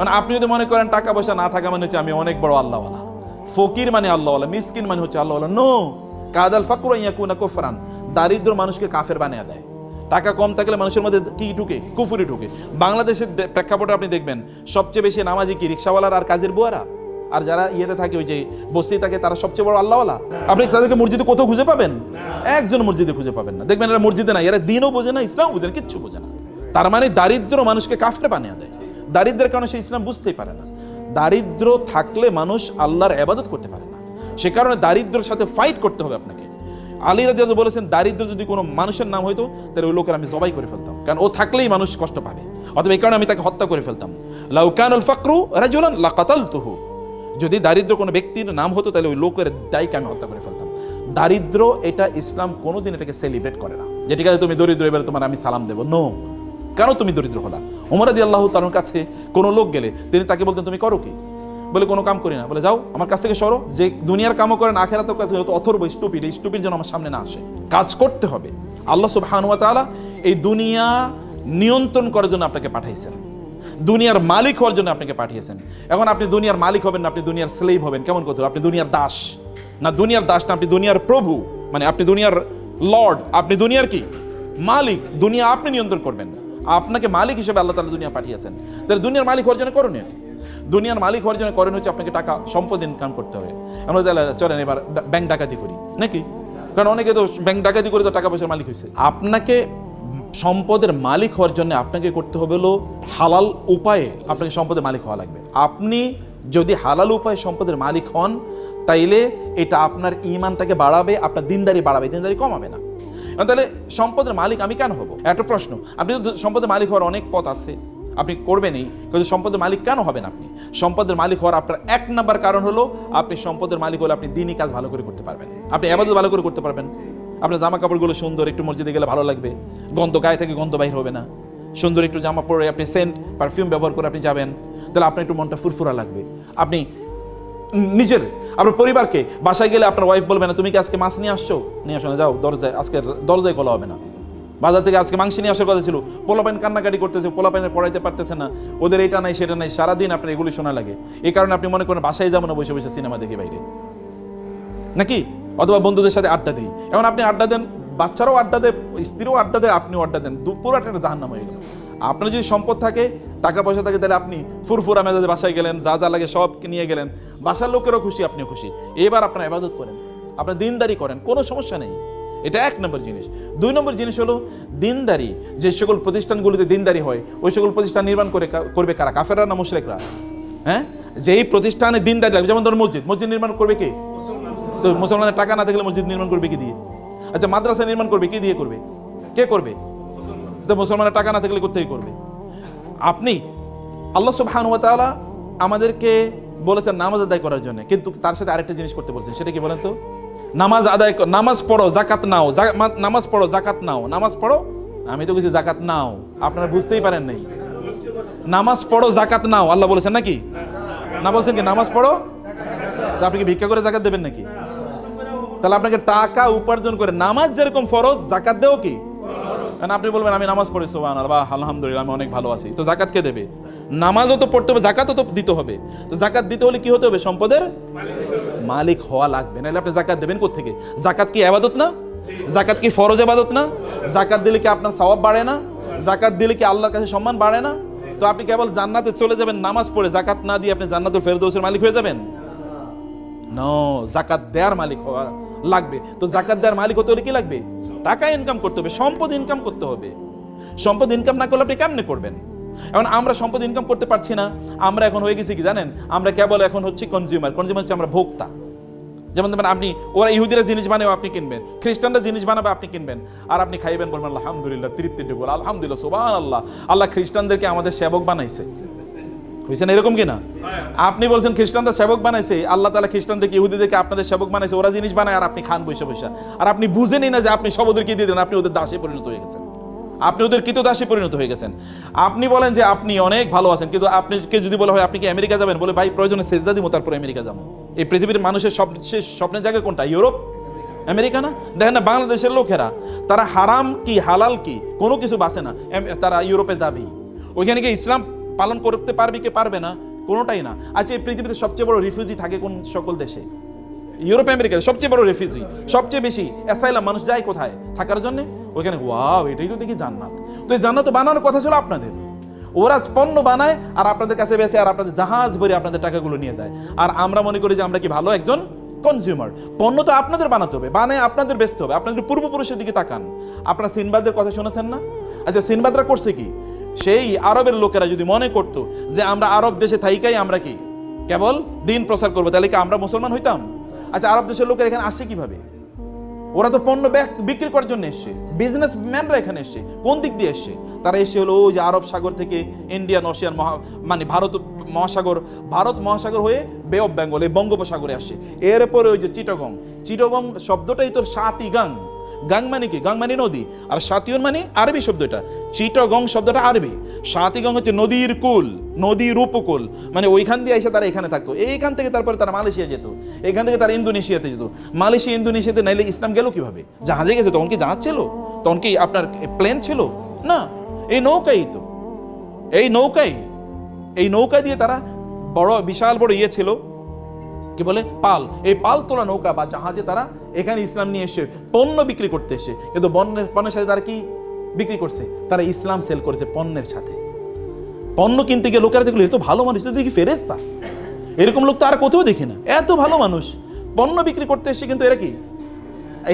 মানে আপনি যদি মনে করেন টাকা পয়সা না থাকা মানে হচ্ছে আমি অনেক বড় আল্লাহওয়ালা। ফকির মানে আল্লাহওয়ালা, মিসকিন মানে হচ্ছে আল্লাহওয়ালা। নো কাদাল ফাকর ইয়াকুনা কুফরান। দারিদ্র মানুষকে কাফের বানিয়ে দেয়। টাকা কম থাকলে মানুষের মধ্যে কি ঢুকে? কুফুরি ঢুকে। বাংলাদেশের প্রেক্ষাপটে আপনি দেখবেন, সবচেয়ে বেশি নামাজি কি? রিক্সাওয়ালার আর কাজের বুয়ারা? আর যারা ইয়েতে থাকে ওই যে বস্তি থাকে, তারা সবচেয়ে বড় আল্লাহওয়ালা? আপনি তাদেরকে মসজিদে কোথাও খুঁজে পাবেন? একজন মসজিদে খুঁজে পাবেন না। দেখবেন এরা মসজিদে না এরা দিনও বোঝে না ইসলাম বোঝে না, কিচ্ছু বোঝে না। তার মানে দারিদ্র মানুষকে কাফরে বানিয়ে দেয়। দারিদ্রের কারণে সে ইসলাম বুঝতেই পারে না। দারিদ্র থাকলে মানুষ আল্লাহর আবাদত করতে পারে না। সে কারণে দারিদ্রের সাথে ফাইট করতে হবে আপনাকে। আলী রাজি বলেছেন, দারিদ্র যদি কোনো মানুষের নাম হইতো, তাহলে ওই লোকের আমি জবাই করে ফেলতাম। কারণ ও থাকলেই মানুষ কষ্ট পাবে। অথবা এই কারণে আমি তাকে হত্যা করে ফেলতাম। লাউকানুল ফাকরু রাজুলান লাকাতাল তুহু যদি দারিদ্র কোনো ব্যক্তির নাম হতো, তাহলে ওই লোকের দায়কে আমি হত্যা করে ফেলতাম। দারিদ্র, এটা ইসলাম কোনোদিন এটাকে সেলিব্রেট করে না। যে, ঠিক আছে, তুমি দরিদ্র, এবারে তোমার আমি সালাম দেবো। নো কেন তুমি দরিদ্র হলা? ওমরাদি আল্লাহ তার কাছে কোনো লোক গেলে তিনি তাকে বলতেন তুমি করো কি? বলে কোনো কাম করি না। বলে যাও আমার কাছ থেকে সরো। যে দুনিয়ার কামও করেন আখেরাতেও কাজ করেন, অথর্ব স্টুপিড এই স্টুপিড যেন আমার সামনে না আসে। কাজ করতে হবে। আল্লাহ সুবহানুয়া তাআলা এই দুনিয়া নিয়ন্ত্রণ করার জন্য আপনাকে পাঠাইছেন। দুনিয়ার মালিক হওয়ার জন্য আপনাকে পাঠিয়েছেন। এখন আপনি দুনিয়ার মালিক হবেন না আপনি দুনিয়ার স্লেভ হবেন কেমন কথা? আপনি দুনিয়ার দাস। না দুনিয়ার দাস না আপনি দুনিয়ার প্রভু। মানে আপনি দুনিয়ার লর্ড আপনি দুনিয়ার কি? মালিক। দুনিয়া আপনি নিয়ন্ত্রণ করবেন। আপনাকে মালিক হিসেবে আল্লাহ তালা দুনিয়া পাঠিয়েছেন। তাহলে দুনিয়ার মালিক হওয়ার জন্য করণীয় কি? দুনিয়ার মালিক হওয়ার জন্য করেন হচ্ছে আপনাকে টাকা, সম্পদ ইনকাম করতে হবে। আমরা তাহলে চলেন এবার ব্যাংক ডাকাতি করি, নাকি? কারণ অনেকে তো ব্যাংক ডাকাতি করে তো টাকা পয়সার মালিক হয়েছে আপনাকে সম্পদের মালিক হওয়ার জন্য আপনাকে করতে হবে হলো হালাল উপায়ে আপনাকে সম্পদের মালিক হওয়া লাগবে। আপনি যদি হালাল উপায়ে সম্পদের মালিক হন, তাইলে এটা আপনার ইমানটাকে বাড়াবে, আপনার দিনদারি বাড়াবে, দিনদারি কমাবে না। তাহলে সম্পদের মালিক আমি কেন হব? একটা প্রশ্ন। আপনি তো সম্পদের মালিক হওয়ার অনেক পথ আছে। আপনি করবেনই, কিন্তু সম্পদের মালিক কেন হবেন আপনি? সম্পদের মালিক হওয়ার আপনার এক নাম্বার কারণ হলো, আপনি সম্পদের মালিক হলে আপনি দিনই কাজ ভালো করে করতে পারবেন। আপনি আবাদত ভালো করে করতে পারবেন। আপনার জামা কাপড়গুলো সুন্দর, একটু মসজিদে গেলে ভালো লাগবে। গন্ধ গায়ে থেকে গন্ধ বাইর হবে না। সুন্দর একটু জামা পরে আপনি সেন্ট পারফিউম ব্যবহার করে আপনি যাবেন। তাহলে আপনার একটু মনটা ফুরফুরা লাগবে। আপনি নিজের, আপনার পরিবারকে। বাসায় গেলে আপনার ওয়াইফ বলবে না, তুমি কি আজকে মাছ নিয়ে আসছো? নিয়ে আসো না, যাও, দরজায়, আজকে দরজায় খোলা হবে না। বাজার থেকে আজকে মাংস নিয়ে আসার কথা ছিল। পোলাপাইন কান্নাকাটি করতেছে, পোলাপাইনে পড়াইতে পারতেছে না। ওদের এটা নাই, সেটা নাই, সারাদিন আপনার এগুলি শোনা লাগে। এই কারণে আপনি মনে করেন বাসায় যাব না, বসে বসে সিনেমা দেখে বাইরে। নাকি? অথবা বন্ধুদের সাথে আড্ডা দিই। এখন আপনি আড্ডা দেন, বাচ্চারাও আড্ডা দেয়, স্ত্রীও আড্ডা দেয়, আপনিও আড্ডা দেন, দু- পুরো একটা জাহান্নাম হয়ে গেল। আপনার যদি সম্পদ থাকে টাকা পয়সা থাকে, তাহলে আপনি ফুরফুরা মেজাজে বাসায় গেলেন, যা যা লাগে সব নিয়ে গেলেন। বাসার লোকেরও খুশি, আপনিও খুশি। এবার আপনার আবাদত করেন, আপনার দিনদারি করেন, কোনো সমস্যা নেই। এটা এক নম্বর জিনিস। দুই নম্বর জিনিস হলো, দিনদারি, যে সকল প্রতিষ্ঠানগুলিতে দিনদারি হয়, ওই সকল প্রতিষ্ঠান নির্মাণ করে করবে কারা? কাফেরা না মুশরেকরা? হ্যাঁ? যেই প্রতিষ্ঠানে দিনদারি লাগবে, যেমন ধরুন মসজিদ। মসজিদ নির্মাণ করবে কে? তো মুসলমানের টাকা না থাকলে মসজিদ নির্মাণ করবে কি দিয়ে? আচ্ছা মাদ্রাসা নির্মাণ করবে, কি দিয়ে করবে? কে করবে? তো মুসলমানের টাকা না থাকলে করতেই করবে? আপনি, আল্লাহ সুবহান ওয়া আমাদেরকে বলেছেন নামাজ আদায় করার জন্য, কিন্তু তার সাথে আরেকটা জিনিস করতে বলছেন, সেটা কি বলেন তো? নামাজ আদায় নামাজ পড়ো জাকাত নাও নামাজ পড়ো জাকাত নাও, নামাজ পড়ো? আমি তো কিছু জাকাত নাও, আপনারা বুঝতেই পারেন নাই। নামাজ পড়ো জাকাত নাও, আল্লাহ বলেছেন নাকি? না বলছেন কি, নামাজ পড়ো? আপনি কি ভিক্ষা করে জাকাত দেবেন নাকি? তাহলে আপনাকে টাকা উপার্জন করে, নামাজ যেরকম ফরজ জাকাত দেও কি? কারণ আপনি বলবেন, আমি নামাজ পড়ি সোহান আল্লাহ আলহামদুলিল্লাহ, আমি অনেক ভালো আছি। তো জাকাত কে দেবে? নামাজও তো পড়তে হবে জাকাতও তো দিতে হবে। তো জাকাত দিতে হলে কি হতে হবে? সম্পদের মালিক হওয়া লাগবে। নাহলে আপনি জাকাত দেবেন কোথেকে জাকাত কি আবাদত না? জাকাত কি ফরজ আবাদত না? জাকাত দিলে কি আপনার সওয়াব বাড়ে না? জাকাত দিলে কি আল্লাহর কাছে সম্মান বাড়ে না? তো আপনি কেবল জান্নাতে চলে যাবেন, নামাজ পড়ে জাকাত না দিয়ে আপনি জান্নাতুল ফেরদৌসের মালিক হয়ে যাবেন? নো জাকাত দেওয়ার মালিক হওয়া লাগবে। তো জাকাত দেওয়ার মালিক হতে হলে কি লাগবে? টাকা ইনকাম করতে হবে, সম্পদ ইনকাম করতে হবে। সম্পদ ইনকাম না করলে আপনি কেমনে করবেন? এখন আমরা সম্পদ ইনকাম করতে পারছি না, আমরা এখন হয়ে গেছি কি জানেন? আমরা কেবল এখন হচ্ছে কনজিউমার কনজিউমার হচ্ছে আমরা ভোক্তা। যেমন ধরেন আপনি, ওরা ইহুদিরা জিনিস বানাবে আপনি কিনবেন। খ্রিস্টানরা জিনিস বানাবে, আপনি কিনবেন। আর আপনি খাইবেন, বলবেন, আলহামদুলিল্লাহ, তৃপ্তি ডুবল আলহামদুলিল্লাহ সুবাহ আল্লাহ আল্লাহ খ্রিস্টানদেরকে আমাদের সেবক বানাইছে। হয়েছে না এরকম কিনা? আপনি বলছেন খ্রিস্টানরা সেবক বানাইছে, আল্লাহ তালা খ্রিস্টানদেরকে ইহুদিদেরকে আপনাদের সেবক বানাইছে, ওরা জিনিস বানায় আর আপনি খান বৈশা বৈশা আর আপনি বুঝেনই না যে আপনি সব ওদেরকে দিয়ে দেন আপনি ওদের দাসে পরিণত হয়ে গেছেন। আপনি ওদের কৃত দাসে পরিণত হয়ে গেছেন। আপনি বলেন যে আপনি অনেক ভালো আছেন, কিন্তু আপনাকে যদি বলা হয় আপনি কি আমেরিকা যাবেন? বলে, ভাই, প্রয়োজনে সেজদা দিব তারপর আমেরিকা যাব। এই পৃথিবীর মানুষের সব শেষ স্বপ্নের জায়গা কোনটা? ইউরোপ? আমেরিকা না? দেখেন না, বাংলাদেশের লোকেরা, তারা হারাম কি, হালাল কি, কোনো কিছু বাসে না তারা ইউরোপে যাবেই। ওইখানে গিয়ে ইসলাম পালন করতে পারবে কি পারবে না, কোনোটাই না। আচ্ছা এই পৃথিবীতে সবচেয়ে বড় রিফিউজি থাকে কোন সকল দেশে? ইউরোপ আমেরিকাতে সবচেয়ে বড় রেফিউজি সবচেয়ে বেশি অ্যাসাইলাম মানুষ যায় কোথায়? থাকার জন্য? ওইখানে ওয়াও এটাই তো দেখি জান্নাত। তো এই জান্নাত বানানোর কথা ছিল আপনাদের। ওরা পণ্য বানায় আর আপনাদের কাছে বেসে আর আপনাদের জাহাজ ভরে আপনাদের টাকাগুলো নিয়ে যায়। আর আমরা মনে করি যে আমরা কি ভালো একজন কনজিউমার পণ্য তো আপনাদের বানাতে হবে, বানায় আপনাদের বেচতে হবে। আপনাদের পূর্বপুরুষের দিকে তাকান। আপনারা সিনবাদের কথা শুনেছেন না? আচ্ছা সিনবাদরা করছে কি? সেই আরবের লোকেরা যদি মনে করতো যে আমরা আরব দেশে থাইকাই আমরা কি? কেবল দিন প্রচার করব, তাহলে কি আমরা মুসলমান হইতাম? আচ্ছা আরব দেশের লোকেরা এখানে আসছে কীভাবে? ওরা তো পণ্য বিক্রি করার জন্য এসছে বিজনেস ম্যানরা এখানে এসছে, কোন দিক দিয়ে এসছে? তারা এসে হলো ওই যে আরব সাগর থেকে ইন্ডিয়ান ওশিয়ান মহা মানে ভারত মহাসাগর ভারত মহাসাগর হয়ে বে অফ বেঙ্গল এই বঙ্গোপসাগরে আসছে। এরপরে ওই যে চিটগং চিটগং শব্দটাই তোর সাতি গাং মানে কি? গাং মানে নদী। আর সাতিয়ন মানে আরবি শব্দ এটা চিটগং শব্দটা আরবি। সাতিগং হচ্ছে নদীর কুল, নদীর উপকূল। মানে ওইখান দিয়ে এসে তারা এখানে থাকতো। এইখান থেকে তারপরে তারা মালয়েশিয়া যেত। এখান থেকে তারা ইন্দোনেশিয়াতে যেত। মালয়েশিয়া, ইন্দোনেশিয়াতে নাইলে ইসলাম গেল কীভাবে? জাহাজে গেছে, তখন কি জাহাজ ছিল? তখন কি আপনার প্লেন ছিল? না। এই নৌকাই তো। এই নৌকাই। এই নৌকা দিয়ে তারা বড়, বিশাল বড় ইয়ে ছিল। কি বলে? পাল। এই পাল তোলা নৌকা বা জাহাজে তারা এখানে ইসলাম নিয়ে এসে পণ্য বিক্রি করতে এসে, কিন্তু বন্যের, পণ্যের সাথে তারা কি বিক্রি করছে? তারা ইসলাম সেল করেছে পণ্যের সাথে। পণ্য কিনতে গিয়ে লোকেরা দেখল, এ তো ভালো মানুষ তো দেখি ফেরেস্তা এরকম লোক তো আর কোথাও দেখি না। এত ভালো মানুষ। পণ্য বিক্রি করতে এসে কিন্তু এরা কি?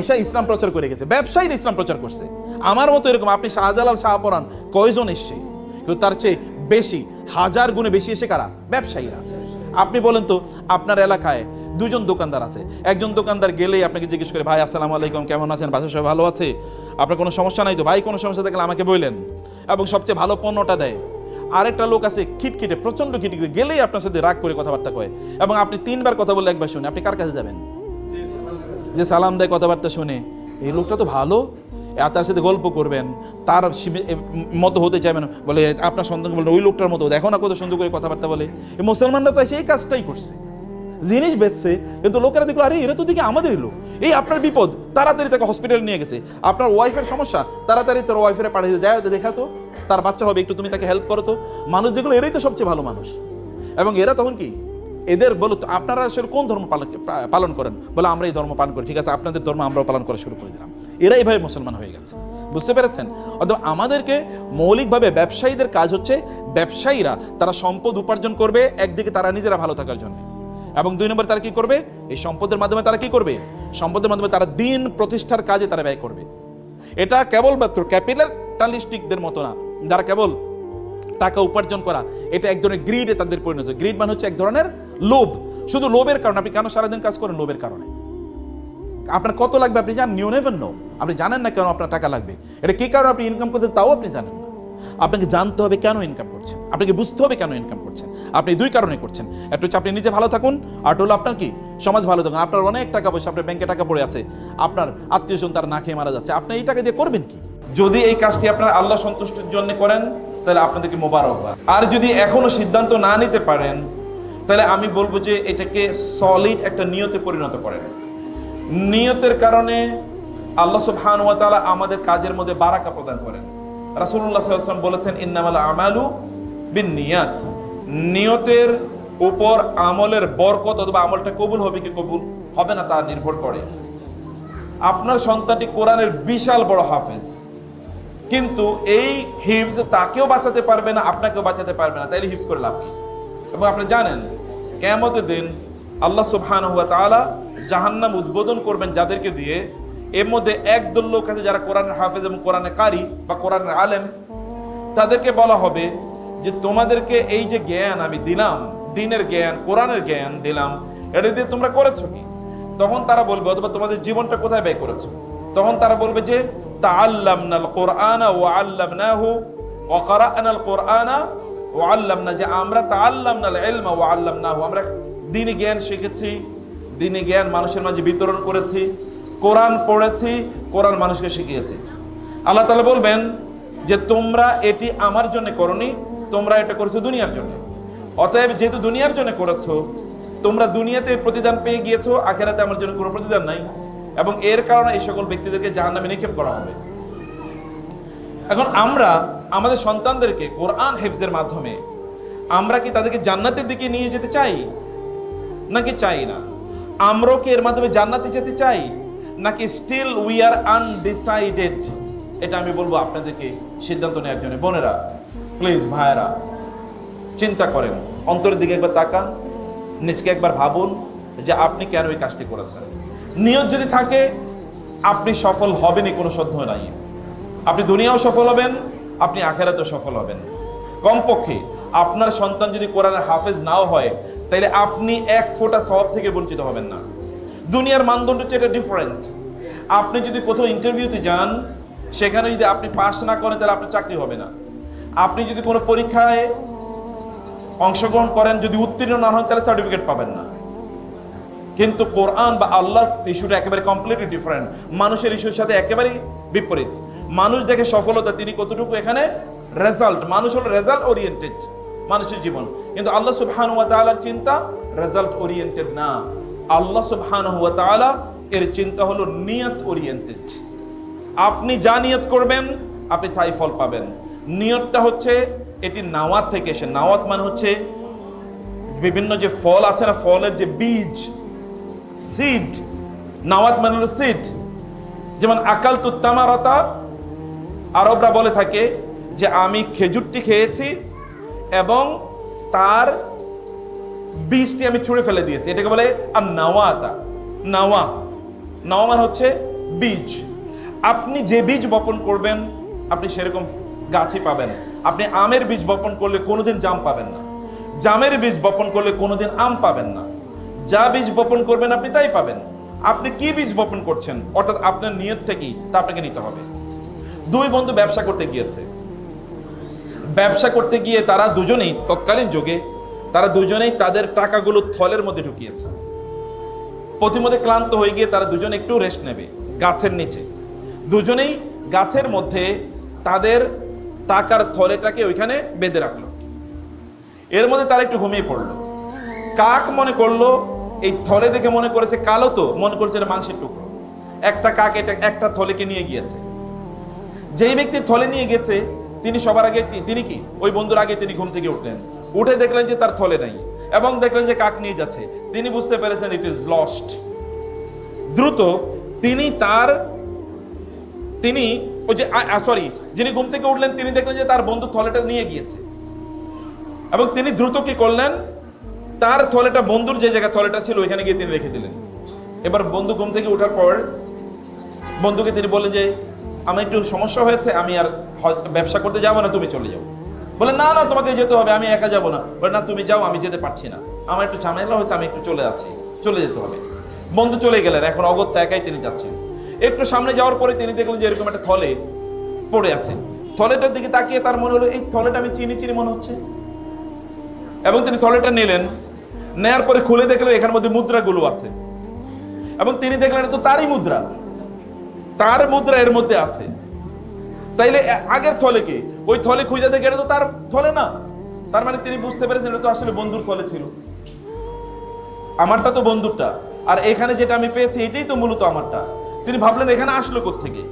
এসা ইসলাম প্রচার করে গেছে। ব্যবসায়ীর ইসলাম প্রচার করছে। আমার মতো এরকম, আপনি শাহজালাল, শাহপরান, কয়জন এসছে? কিন্তু তার চেয়ে বেশি, হাজার গুণে বেশি এসে কারা? ব্যবসায়ীরা। আপনি বলেন তো আপনার এলাকায় দুজন দোকানদার আছে। একজন দোকানদার গেলেই আপনাকে জিজ্ঞেস করে ভাই আসসালামু আলাইকুম কেমন আছেন? বাসা সবাই ভালো আছে? আপনার কোনো সমস্যা নাই তো? ভাই কোনো সমস্যা থাকলে আমাকে বললেন এবং সবচেয়ে ভালো পণ্যটা দেয়। আরেকটা লোক আছে খিটখিটে প্রচণ্ড খিটখিটে গেলেই আপনার সাথে রাগ করে কথাবার্তা কয়। এবং আপনি তিনবার কথা বললে একবার শুনে আপনি কার কাছে যাবেন? যে সালাম দেয় কথাবার্তা শুনে এই লোকটা তো ভালো তার সাথে গল্প করবেন, তার মতো হতে চাইবেন বলে, আপনার সন্তানকে বলবেন ওই লোকটার মতো দেখো না কত সুন্দর করে কথাবার্তা বলে। মুসলমানরা তো সেই কাজটাই করছে। জিনিস বেচছে, কিন্তু লোকেরা দেখল, আরে, এরা তো দেখি আমাদেরই লোক। এই আপনার বিপদ, তাড়াতাড়ি তাকে হসপিটালে নিয়ে গেছে। আপনার ওয়াইফের সমস্যা, তাড়াতাড়ি তার ওয়াইফের পাঠিয়ে যায় দেখা তো, তার বাচ্চা হবে, একটু তুমি তাকে হেল্প করো তো। মানুষ যেগুলো, এরাই তো সবচেয়ে ভালো মানুষ। এবং এরা তখন কি? এদের বলো আপনারা আসলে কোন ধর্ম পালন পালন করেন? বলে, আমরা এই ধর্ম পালন করি। ঠিক আছে, আপনাদের ধর্ম আমরাও পালন করা শুরু করে দিলাম। এরা এইভাবে মুসলমান হয়ে গেছে। বুঝতে পেরেছেন? অথবা আমাদেরকে মৌলিকভাবে ব্যবসায়ীদের কাজ হচ্ছে ব্যবসায়ীরা তারা সম্পদ উপার্জন করবে, একদিকে তারা নিজেরা ভালো থাকার জন্য। এবং দুই নম্বর তারা কি করবে? এই সম্পদের মাধ্যমে তারা কি করবে? সম্পদের মাধ্যমে তারা দিন প্রতিষ্ঠার কাজে তারা ব্যয় করবে। এটা কেবলমাত্র ক্যাপিটালিস্টিকদের মতো না। যারা কেবল টাকা উপার্জন করা, এটা এক ধরনের গ্রিডে তাদের পরিণত গ্রিড মানে হচ্ছে এক ধরনের লোভ। শুধু লোভের কারণে, আপনি কেন সারাদিন কাজ করেন? লোভের কারণে। আপনার কত লাগবে আপনি জানেন? নিউ নেভেন নো আপনি জানেন না কেন আপনার টাকা লাগবে? এটা কি কারণে আপনি ইনকাম করতে তাও আপনি জানেন না। আপনাকে জানতে হবে কেন ইনকাম করছেন? আপনাকে বুঝতে হবে কেন ইনকাম করছেন? আপনি দুই কারণে করছেন। একটা হচ্ছে আপনি নিজে ভালো থাকুন, আর হলো আপনার কি? সমাজ ভালো থাকুন। আপনার অনেক টাকা পয়সা, আপনার ব্যাংকে টাকা পড়ে আছে। আপনার আত্মীয় স্বজন তারা না খেয়ে মারা যাচ্ছে। আপনি এই টাকা দিয়ে করবেন কি? যদি এই কাজটি আপনার আল্লাহ সন্তুষ্টির জন্য করেন, তাহলে আপনাদেরকে মোবারকবাদ আর যদি এখনও সিদ্ধান্ত না নিতে পারেন, তাহলে আমি বলব যে এটাকে সলিড একটা নিয়তে পরিণত করেন। নিয়তের কারণে আল্লাহ সুবহান ওয়া তাআলা আমাদের কাজের মধ্যে বারাকা প্রদান করেন। রাসূলুল্লাহ সাল্লাল্লাহু আলাইহি বলেছেন, ইন্নামাল আমালু বিন নিয়াত নিয়তের উপর আমলের বরকত অথবা আমলটা কবুল হবে কি কবুল হবে না তা নির্ভর করে। আপনার সন্তানটি কোরআনের বিশাল বড় হাফেজ। কিন্তু এই হিফজ তাকেও বাঁচাতে পারবে না, আপনাকেও বাঁচাতে পারবে না। তাইলে হিফজ করে লাভ কি? এবং আপনি জানেন কেমতের দিন আল্লাহ সুবহান হুয়া তাআলা জাহান্নাম উদ্বোধন করবেন যাদেরকে দিয়ে। এর মধ্যে একদল লোক আছে যারা কোরআনের হাফেজ এবং কোরআনের কারি বা কোরআনের আলেম। তাদেরকে বলা হবে যে, তোমাদেরকে এই যে জ্ঞান আমি দিলাম, দিনের জ্ঞান, কোরআনের জ্ঞান দিলাম, এটা দিয়ে তোমরা করেছ কি? তখন তারা বলবে, অথবা তোমাদের জীবনটা কোথায় ব্যয় করেছ? তখন তারা বলবে যে, তাআল্লামনাল কোরআনা ওয়া আল্লামনাহু ওয়া কারা'নাল কোরআনা ওয়া আল্লামনা, যে, আমরা তাআল্লামনাল ইলমা ওয়া আল্লামনাহু, আমরা দিনী জ্ঞান শিখেছি, দিনী জ্ঞান মানুষের মাঝে বিতরণ করেছি, কোরআন পড়েছি, কোরআন মানুষকে শিখিয়েছি। আল্লাহ তাআলা বলবেন যে তোমরা এটি আমার জন্য করনি, তোমরা এটা করেছ দুনিয়ার জন্য। অতএব যেহেতু দুনিয়ার জন্য করেছ, তোমরা দুনিয়াতে প্রতিদান পেয়ে গিয়েছো, আখেরাতে আমার জন্য কোনো প্রতিদান নাই এবং এর কারণে এই সকল ব্যক্তিদেরকে জাহান্নামে নিক্ষেপ করা হবে। এখন আমরা আমাদের সন্তানদেরকে কোরআন হেফজের মাধ্যমে আমরা কি তাদেরকে জান্নাতের দিকে নিয়ে যেতে চাই? নাকি চাই না? আমরাও কি এর মাধ্যমে জান্নাতে যেতে চাই? নাকি স্টিল উই আর আনডিসাইডেড এটা আমি বলব আপনাদেরকে সিদ্ধান্ত নেওয়ার জন্য। বোনেরা প্লিজ ভাইয়েরা, চিন্তা করেন। অন্তরের দিকে একবার তাকান, নিজকে একবার ভাবুন যে আপনি কেন এই কাজটি করেছেন। নিয়ত যদি থাকে, আপনি সফল হবেনই, কোনো সন্দেহ নাই। আপনি দুনিয়াও সফল হবেন, আপনি আখেরাতেও সফল হবেন। কমপক্ষে আপনার সন্তান যদি কোরআনের হাফেজ নাও হয় তাহলে আপনি এক ফোঁটা সব থেকে বঞ্চিত হবেন না। দুনিয়ার মানদণ্ড হচ্ছে এটা ডিফারেন্ট আপনি যদি কোথাও ইন্টারভিউতে যান, সেখানে যদি আপনি পাস না করেন, তাহলে আপনার চাকরি হবে না। আপনি যদি কোনো পরীক্ষায় অংশগ্রহণ করেন, যদি উত্তীর্ণ না হন, তাহলে সার্টিফিকেট পাবেন না। কিন্তু কোরআন বা আল্লাহর ইস্যুটা একেবারে কমপ্লিটলি ডিফারেন্ট মানুষের ইস্যুর সাথে একেবারেই বিপরীত। মানুষ দেখে সফলতা, তিনি কতটুকু এখানে রেজাল্ট মানুষ হলো রেজাল্ট ওরিয়েন্টেড মানুষের জীবন। কিন্তু আল্লাহ সুবহান ওয়া চিন্তা রেজাল্ট ওরিয়েন্টেড না। আল্লাহ সুবহান ওয়া এর চিন্তা হলো নিয়ত ওরিয়েন্টেড আপনি যা নিয়ত করবেন, আপনি তাই ফল পাবেন। নিয়তটা হচ্ছে এটি নাওয়াত থেকে এসে। নাওয়াত মানে হচ্ছে বিভিন্ন যে ফল আছে না, ফলের যে বীজ সিড নাওয়াত মানে হলো সিড যেমন আকাল তুত্তামারতা আরবরা বলে থাকে যে, আমি খেজুরটি খেয়েছি এবং তার বীজটি আমি ছুঁড়ে ফেলে দিয়েছি। এটাকে বলে আর নাওয়াতা নাওয়া। নাওয়া মানে হচ্ছে বীজ। আপনি যে বীজ বপন করবেন, আপনি সেরকম গাছই পাবেন আপনি আমের বীজ বপন করলে কোনোদিন জাম পাবেন না। জামের বীজ বপন করলে কোনোদিন আম পাবেন না। যা বীজ বপন করবেন আপনি তাই পাবেন। আপনি কি বীজ বপন করছেন? অর্থাৎ আপনার নিয়ত থেকেই তা আপনাকে নিতে হবে। দুই বন্ধু ব্যবসা করতে গিয়েছে। ব্যবসা করতে গিয়ে তারা দুজনেই তৎকালীন যুগে, তারা দুজনেই তাদের টাকাগুলো থলের মধ্যে ঢুকিয়েছে। প্রতিমধ্যে ক্লান্ত হয়ে গিয়ে তারা দুজনে একটু রেস্ট নেবে, গাছের নিচে। দুজনেই গাছের মধ্যে তাদের টাকার থলেটাকে ওইখানে বেঁধে রাখল। এর মধ্যে তারা একটু ঘুমিয়ে পড়ল। কাক মনে করল, এই থলে দেখে মনে করেছে কালো তো, মনে করেছে এটা মাংসের টুকরো। একটা কাক এটা একটা থলেকে নিয়ে গিয়েছে। যেই ব্যক্তির থলে নিয়ে গেছে তিনি সবার আগে তিনি কি? ওই বন্ধুর আগে তিনি ঘুম থেকে উঠলেন। উঠে দেখলেন যে তার থলে নাই এবং দেখলেন যে কাক নিয়ে যাচ্ছে। তিনি বুঝতে পেরেছেন ইট ইজ লস্ট দ্রুত তিনি তার, তিনি ওই যে সরি যিনি ঘুম থেকে উঠলেন, তিনি দেখলেন যে তার বন্ধু থলেটা নিয়ে গিয়েছে। এবং তিনি দ্রুত কি করলেন? তার থলেটা, বন্ধুর যে জায়গায় থলেটা ছিল, ওইখানে গিয়ে তিনি রেখে দিলেন। এবার বন্ধু ঘুম থেকে ওঠার পর বন্ধুকে তিনি বললেন যে আমার একটু সমস্যা হয়েছে, আমি আর ব্যবসা করতে যাব না, তুমি চলে যাও। বলে, না না, তোমাকে যেতে হবে, আমি একা যাব না। বলে, না, তুমি যাও, আমি যেতে পারছি না। আমার একটু ঝামেলা হয়েছে, আমি একটু চলে যাচ্ছি, চলে যেতে হবে। বন্ধু চলে গেলেন, এখন অগত্যা একাই তিনি যাচ্ছেন। একটু সামনে যাওয়ার পরে তিনি দেখলেন যে এরকম একটা থলে পড়ে আছে। থলেটার দিকে তাকিয়ে তার মনে হলো, এই থলেটা আমি চিনি চিনি মনে হচ্ছে? এবং তিনি থলেটা নিলেন, নেয়ার পরে খুলে দেখলেন, এখানের মধ্যে মুদ্রাগুলো আছে। এবং তিনি দেখলেন তো তারই মুদ্রা। তার মুদ্রা এর মধ্যে আছে। তাইলে আগের থলে কি? ওই থলে খুঁজে দেখে এটা তো তার থলে না। তার মানে তিনি বুঝতে পেরেছেন এটা তো আসলে বন্ধুর থলে ছিল। আমারটা তো বন্ধুরটা। আর এখানে যেটা আমি পেয়েছি, এটাই তো মূলত আমারটা। তিনি ভাবলেন, এখানে আসলো থেকে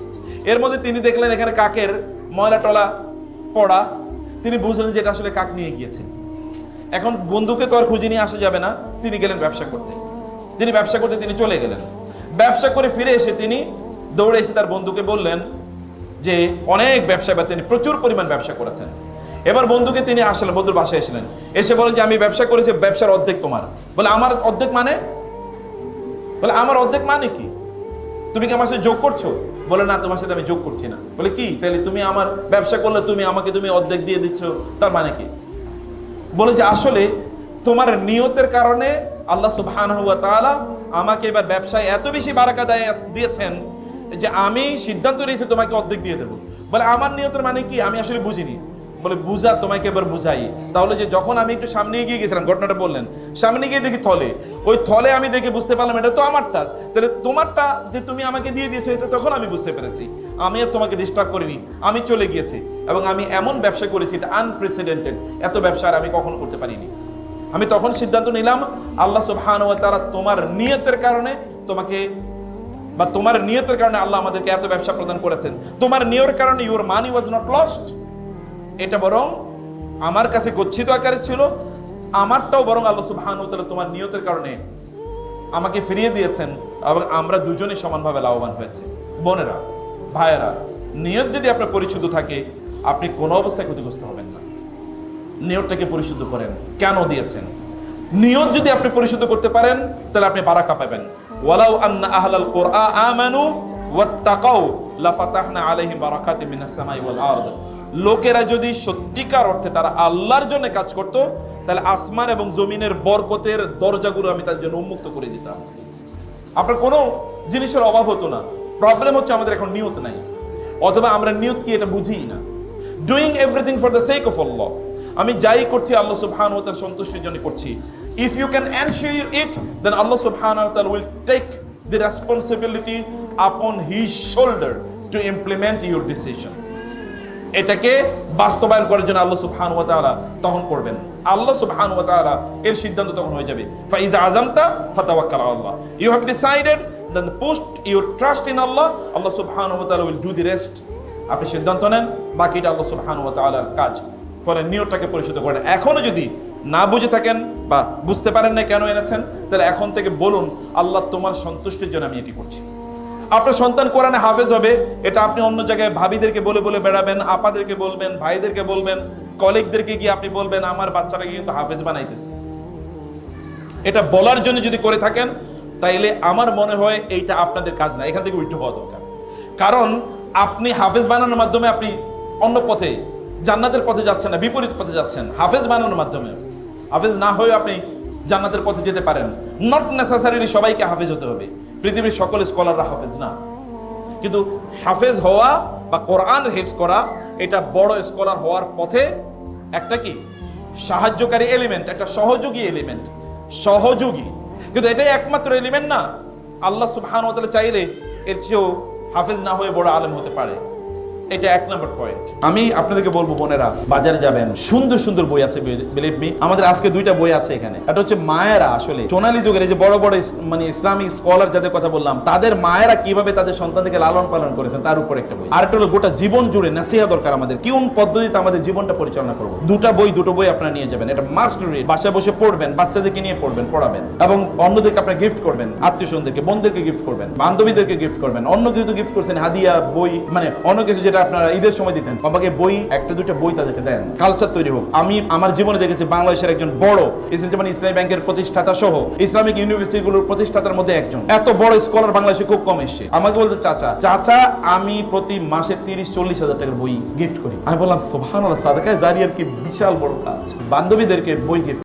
এর মধ্যে তিনি দেখলেন, এখানে কাকের ময়লা টলা পড়া। তিনি বুঝলেন যে এটা আসলে কাক নিয়ে গিয়েছেন। এখন বন্ধুকে তো আর খুঁজে নিয়ে আসা যাবে না। তিনি গেলেন ব্যবসা করতে। তিনি ব্যবসা করতে তিনি চলে গেলেন। ব্যবসা করে ফিরে এসে তিনি দৌড়ে এসে তার বন্ধুকে বললেন যে, অনেক ব্যবসা বা তিনি প্রচুর পরিমাণ ব্যবসা করেছেন। এবার বন্ধুকে তিনি আসলেন বন্ধুর বাসায় এসেলেন এসে বলেন যে, আমি ব্যবসা করেছি, ব্যবসার অর্ধেক তোমার। বলে, আমার অর্ধেক মানে? বলে, আমার অর্ধেক মানে কি? তুমি কি আমার সাথে যোগ করছ? বলে, না, তোমার সাথে আমি যোগ করছি না। বলে, কি? তাহলে তুমি আমার ব্যবসা করলে তুমি আমাকে তুমি অর্ধেক দিয়ে দিচ্ছ, তার মানে কি? বলে যে, আসলে তোমার নিয়তের কারণে আল্লাহ তাআলা আমাকে এবার ব্যবসায় এত বেশি বারাকা দেয়, দিয়েছেন যে আমি সিদ্ধান্ত নিয়েছি তোমাকে অর্ধেক দিয়ে দেবো। বলে, আমার নিয়তের মানে কি? আমি আসলে বুঝিনি। বলে, বুঝা, তোমাকে এবার বুঝাই। তাহলে যে যখন আমি একটু সামনে এগিয়ে গেছিলাম ঘটনাটা বললেন, সামনে গিয়ে দেখি থলে। ওই থলে আমি দেখে বুঝতে পারলাম, এটা তো আমারটা। তাহলে তোমারটা যে তুমি আমাকে দিয়ে দিয়েছ, এটা তখন আমি বুঝতে পেরেছি। আমি আর তোমাকে ডিস্টার্ব করিনি। আমি চলে গিয়েছি এবং আমি এমন ব্যবসা করেছি, এটা আনপ্রেসিডেন্টেড এত ব্যবসা আর আমি কখনো করতে পারিনি। আমি তখন সিদ্ধান্ত নিলাম, আল্লাহ সুবহানাহু ওয়া তাআলা তোমার নিয়তের কারণে তোমাকে বা তোমার নিয়তের কারণে আল্লাহ আমাদেরকে এত ব্যবসা প্রদান করেছেন। তোমার নিয়র কারণে your money was not lost এটা বরং আমার কাছে গচ্ছিত আকারে ছিল। আমারটাও বরং আল্লাহ সুবহান তোমার নিয়তের কারণে আমাকে ফিরিয়ে দিয়েছেন এবং আমরা দুজনেই সমানভাবে লাভবান হয়েছে। বোনেরা, ভাইয়েরা, নিয়ত যদি আপনার পরিশুদ্ধ থাকে, আপনি কোনো অবস্থায় ক্ষতিগ্রস্ত হবেন না। নিয়তটাকে পরিশুদ্ধ করেন। কেন দিয়েছেন? নিয়ত যদি আপনি পরিশুদ্ধ করতে পারেন, তাহলে আপনি বারাকা পাবেন। ওয়ালাউ আন্না আহলাল কুরআ আমানু ওয়াত্তাকাউ, লাফাতাহনা আলাইহিম বারাকাতিন মিনাস সামাই ওয়াল লোকেরা যদি সত্যিকার অর্থে তারা আল্লাহর জন্য কাজ করত, তাহলে আসমান এবং জমিনের বরকতের দরজাগুলো আমি তাদের জন্য উন্মুক্ত করে দিতাম। আপনার কোনো জিনিসের অভাব হতো না। প্রবলেম হচ্ছে আমাদের এখন নিয়ত নাই। অথবা আমরা নিয়ত কি এটা বুঝিই না। Doing everything for the sake of Allah আমি যাই করছি, আল্লাহ সুবহানাহু ও তার সন্তুষ্টির জন্য করছি। If you can ensure it then Allah সুবহানাহু ওয়া তাআলা will take the responsibility upon his shoulder to implement your decision এটাকে বাস্তবায়ন করার জন্য আল্লাহ সুবহানাহু ওয়া তাআলা তখন করবেন। আল্লাহ সুবহানাহু ওয়া তাআলা এর সিদ্ধান্ত তখন হয়ে যাবে। ফাইজা আযামতা ফাতাওয়াক্কাল আল্লাহ। You have decided then post your trust in Allah. আল্লাহ সুবহানাহু ওয়া তাআলা উইল ডু দি রেস্ট আপনি সিদ্ধান্ত নেন, বাকিটা আল্লাহ সুবহানাহু ওয়া তাআলার কাজ। ফলে নিয়তটাকে পরিশুদ্ধ করেন। এখনও যদি না বুঝে থাকেন বা বুঝতে পারেন না কেন এনেছেন, তাহলে এখন থেকে বলুন, আল্লাহ তোমার সন্তুষ্টির জন্য আমি এটি করছি। আপনার সন্তান কোরআনে হাফেজ হবে, এটা আপনি অন্য জায়গায় ভাবিদেরকে বলে বলে বেড়াবেন, আপাদেরকে বলবেন, ভাইদেরকে বলবেন, কলিগদেরকে গিয়ে আপনি বলবেন, আমার বাচ্চাটাকে কিন্তু হাফেজ বানাইতেছে। এটা বলার জন্য যদি করে থাকেন, তাইলে আমার মনে হয় এইটা আপনাদের কাজ না। এখান থেকে উল্টো হওয়া দরকার। কারণ আপনি হাফেজ বানানোর মাধ্যমে আপনি অন্য পথে জান্নাতের পথে যাচ্ছেন না, বিপরীত পথে যাচ্ছেন। হাফেজ বানানোর মাধ্যমে। হাফেজ না হয়ে আপনি জান্নাতের পথে যেতে পারেন। নট নেসেসারিলি সবাইকে হাফেজ হতে হবে। পৃথিবীর সকল স্কলাররা হাফেজ না। কিন্তু হাফেজ হওয়া বা কোরআন হেফজ করা, এটা বড় স্কলার হওয়ার পথে একটা কি? সাহায্যকারী এলিমেন্ট একটা সহযোগী এলিমেন্ট সহযোগী। কিন্তু এটাই একমাত্র এলিমেন্ট না। আল্লাহ তাআলা চাইলে এর চেয়েও হাফেজ না হয়ে বড় আলেম হতে পারে। এটা এক নম্বর পয়েন্ট আমি আপনাদেরকে বলব, বোনেরা, বাজারে যাবেন, সুন্দর সুন্দর বই আছে বিলিভ মি আমাদের আজকে দুইটা বই আছে এখানে। এটা হচ্ছে মায়েরা আসলে। যুগের যে বড় বড় মানে ইসলামিক স্কলার যাদের কথা বললাম, তাদের মায়েরা কীভাবে তাদের সন্তানদেরকে লালন পালন করেছেন, তার উপর একটা বই। আর হলো গোটা জীবন জুড়ে নাসিহা দরকার আমাদের। কোন পদ্ধতিতে আমাদের জীবনটা পরিচালনা করব? দুটা বই, দুটো বই আপনারা নিয়ে যাবেন। এটা মাস্ট রিড বাসায় বসে পড়বেন, বাচ্চাদেরকে নিয়ে পড়বেন, পড়াবেন। এবং অন্যদেরকে আপনারা গিফট করবেন, আত্মীয় স্বজনদেরকে, বোনদেরকে গিফট করবেন, বান্ধবীদেরকে গিফট করবেন। অন্য কিছু গিফট করছেন, হাদিয়া, বই মানে অন্য কিছু যেটা আপনারা ঈদের সময় দিতেন। বাবাকে বই, একটা, দুইটা বই তাদেরকে দেন। কালচার তৈরি হোক। আমি আমার জীবনে দেখেছি বাংলাদেশের একজন বড় যেমন ইসলামী ব্যাংকের প্রতিষ্ঠাতা সহ ইসলামিক ইউনিভার্সিটিগুলোর প্রতিষ্ঠাতার মধ্যে একজন। এত বড় স্কলার বাংলাদেশে খুব কম এসে আমাকে বলতে, চাচা চাচা, আমি প্রতি মাসে তিরিশ, চল্লিশ হাজার টাকার বই গিফট করি। আমি বললাম সোভান সাদাকায় জারিয়ার কি বিশাল বড় কাজ। বান্ধবীদেরকে বই গিফট